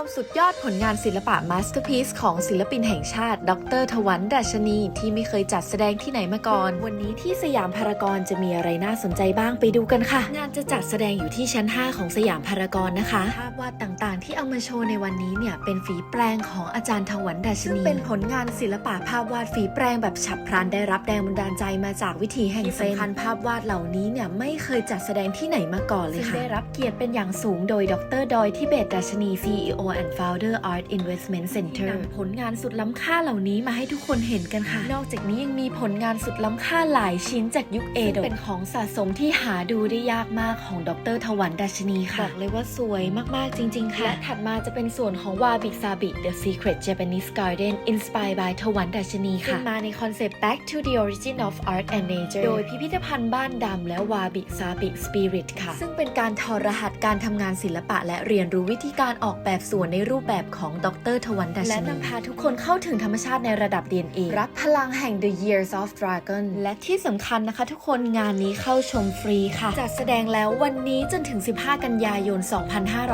วมสุดยอดผลงานศิลปะมาสเตอร์พีซของศิลปินแห่งชาติ ดรทวันดัชนี ที่ไม่เคยจัดแสดงที่ไหนมาก่อน วันนี้ที่สยามพารากอนจะมีอะไรน่าสนใจบ้างไปดูกันค่ะ งานจะจัดแสดงอยู่ที่ชั้น 5 ของสยามพารากอนนะคะภาพวาดต่างๆ ที่เอามาโชว์ในวันนี้เนี่ยเป็นฝีแปรงของอาจารย์ทวันดัชนีซึ่งเป็นผลงานศิลปะภาพวาดฝีแปรงแบบฉับพลันได้รับแรงบันดาลใจมาจากวิถีแห่งเซนพันภาพวาดเหล่านี้เนี่ยไม่เคยจัดแสดงที่ไหนมาก่อนเลยค่ะได้รับเกียรติเป็นอย่างสูงโดยดรดอยทิเบตดัชนี CEO and Founder Art Investment Center นำผลงานสุดล้ำค่าเหล่านี้มาให้ทุกคนเห็นกันค่ะ นอกจากนี้ยังมีผลงานสุดล้ำค่าหลายชิ้นจากยุคเอโดะเป็นของสะสมที่หาดูได้ยากมากของดรทวันดัชนีค่ะ บอกเลยว่าสวยมากๆจริง ๆ ค่ะ และถัดมาจะเป็นส่วนของวาบิซาบิ The Secret Japanese Garden Inspired by ทวันดัชนีค่ะมาในคอนเซปต์ Back to the Origin of Art and Nature โดยพิพิธภัณฑ์บ้านดำและวาบิซาบิ Spirit ค่ะ ซึ่งเป็นการถอดรหัสการทำงานศิลปะและเรียนรู้วิธีการออกแบบส่วนในรูปแบบของดรทวันดัชนี และนำพาทุกคนเข้าถึงธรรมชาติในระดับ DNA รับพลังแห่ง The Years of Dragon และที่สำคัญนะคะทุกคนงานนี้เข้าชมฟรีค่ะ จัดแสดงแล้ววันนี้จนถึง 15 กันยายน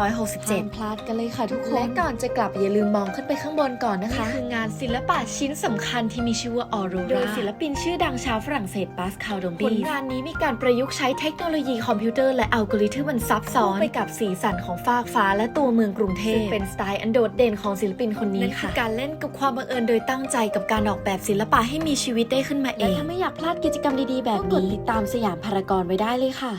2567 พลาดกันเลยค่ะทุกคน และก่อนจะกลับอย่าลืมมองขึ้นไปข้างบนก่อนนะคะนี่คืองานศิลปะชิ้นสำคัญที่มีชื่อว่าออโรราโดยศิลปินชื่อดังชาวฝรั่งเศสปาสคาลดอมบีผลงานนี้มีการประยุกต์ใช้เทคโนโลยีคอมพิวเตอร์และอัลกอริทึมมันซับซ้อนไปกับสีสันของฟากฟ้าและตัวเมืองกรุงเทพซึ่งเป็นสไตล์อันโดดเด่นของศิลปินคนนี้ค่ะการเล่นกับความบังเอิญโดยตั้งใจกับการออกแบบศิลปะให้มีชีวิตได้ขึ้นมาเองและถ้าไม่อยากพลาดกิจกรรมดีๆแบบนี้กดติดตามสยามพารากอนไว้ได้เลยค่ะ